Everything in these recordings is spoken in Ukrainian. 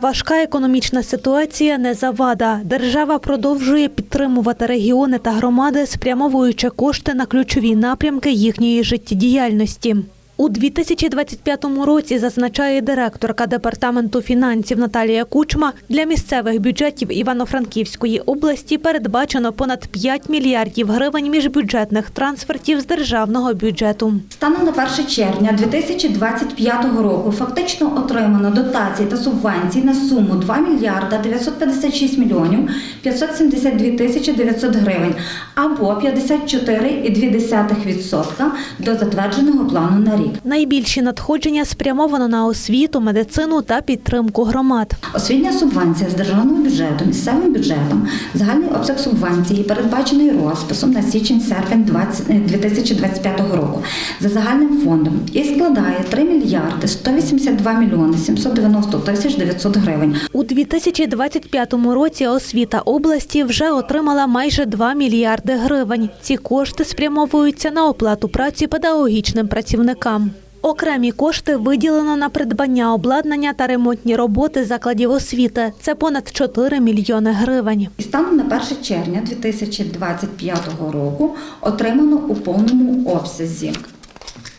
Важка економічна ситуація не завада. Держава продовжує підтримувати регіони та громади, спрямовуючи кошти на ключові напрямки їхньої життєдіяльності. У 2025 році, зазначає директорка департаменту фінансів Наталія Кучма, для місцевих бюджетів Івано-Франківської області передбачено понад 5 мільярдів гривень міжбюджетних трансфертів з державного бюджету. Станом на 1 червня 2025 року фактично отримано дотацій та субвенцій на суму 2 мільярда 956 мільйонів 572 тисячі 900 гривень або 54,2% до затвердженого плану на рік. Найбільші надходження спрямовано на освіту, медицину та підтримку громад. Освітня субвенція з державного бюджету місцевим бюджетом, загальний обсяг субвенції передбачений розписом на січень-серпень 20 е, 2025 року за загальним фондом і складає 3 мільярди 182 мільйони 790 тисяч 900 гривень. У 2025 році освіта області вже отримала майже 2 мільярди гривень. Ці кошти спрямовуються на оплату праці педагогічним працівникам. Окремі кошти виділено на придбання обладнання та ремонтні роботи закладів освіти. Це понад 4 мільйони гривень. Станом на 1 червня 2025 року отримано у повному обсязі.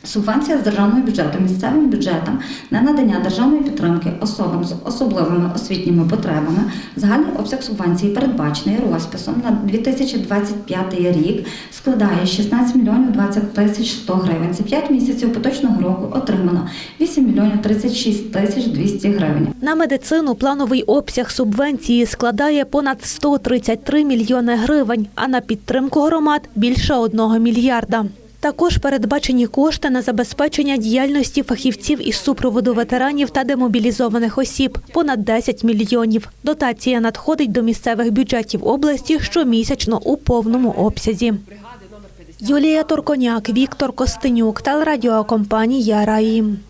Субвенція з державного бюджету місцевим бюджетам на надання державної підтримки особам з особливими освітніми потребами. Загальний обсяг субвенції передбачений розписом на 2025 рік складає 16 мільйонів 20 тисяч 100 гривень. За 5 місяців поточного року отримано 8 мільйонів 36 тисяч 200 гривень. На медицину плановий обсяг субвенції складає понад 133 мільйони гривень, а на підтримку громад більше 1 мільярда. Також передбачені кошти на забезпечення діяльності фахівців із супроводу ветеранів та демобілізованих осіб понад 10 мільйонів. Дотація надходить до місцевих бюджетів області щомісячно у повному обсязі. Юлія Турконяк, Віктор Костенюк, телерадіокомпанія Раї.